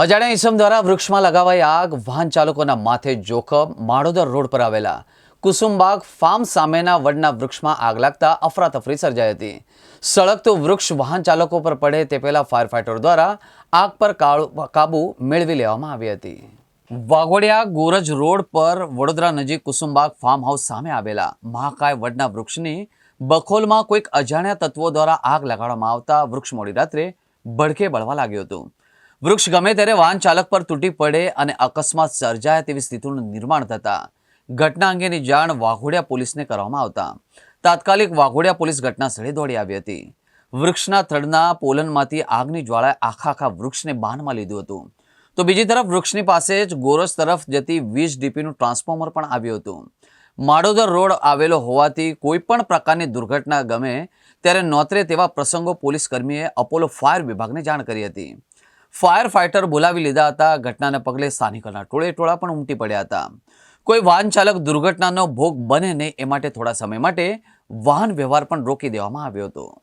અજાણ્યા ઇસમ દ્વારા વૃક્ષમાં લગાવાઈ આગ, વાહન ચાલકોના માથે જોખમ, માળોદર રોડ પર આવેલા કુસુમબાગ ફાર્મ સામેના વડના વૃક્ષમાં આગ લાગતા અફરાતફરી સર્જાઈ હતી. સળગતું વૃક્ષ વાહન ચાલકો પર પડે તે પહેલા ફાયર ફાઈટર દ્વારા આગ પર કાબુ મેળવી લેવામાં આવી હતી. વાઘોડિયા ગોરજ રોડ પર વડોદરા નજીક કુસુમબાગ ફાર્મ હાઉસ સામે આવેલા મહાકાય વડના વૃક્ષની બખોલમાં કોઈક અજાણ્યા તત્વો દ્વારા આગ લગાડવામાં આવતા વૃક્ષ મોડી રાત્રે ભડકે બળવા લાગ્યું હતું. વૃક્ષ ગમે ત્યારે વાહન ચાલક પર તૂટી પડે અને અકસ્માત સર્જાય તેવી સ્થિતિનું નિર્માણ થતા ઘટના અંગેની જાણ વાઘોડિયા પોલીસને કરવામાં આવતા. તાત્કાલિક વાઘોડિયા પોલીસ ઘટના સ્થળે દોડી આવી હતી. વૃક્ષના થડના પોલનમાંથી આગની જ્વાળાએ આખા આખા વૃક્ષને બાનમાં લીધું હતું. તો બીજી તરફ વૃક્ષની પાસે જ ગોરસ તરફ જતી વીજ ડીપીનું ટ્રાન્સફોર્મર પણ આવ્યું હતું. માડોદર રોડ આવેલો હોવાથી કોઈ પણ પ્રકારની દુર્ઘટના ગમે ત્યારે નોતરે તેવા પ્રસંગો પોલીસ કર્મીએ અપોલો ફાયર વિભાગને જાણ કરી હતી. ફાયર ફાઇટર બોલાવી લીધા હતા. ઘટનાને પગલે સ્થાનિકોના ટોળે ટોળા પણ ઉમટી પડ્યા હતા. કોઈ વાહન ચાલક દુર્ઘટનાનો ભોગ બને નહીં, એ માટે થોડા સમય માટે વાહન વ્યવહાર પણ રોકી દેવામાં આવ્યો હતો.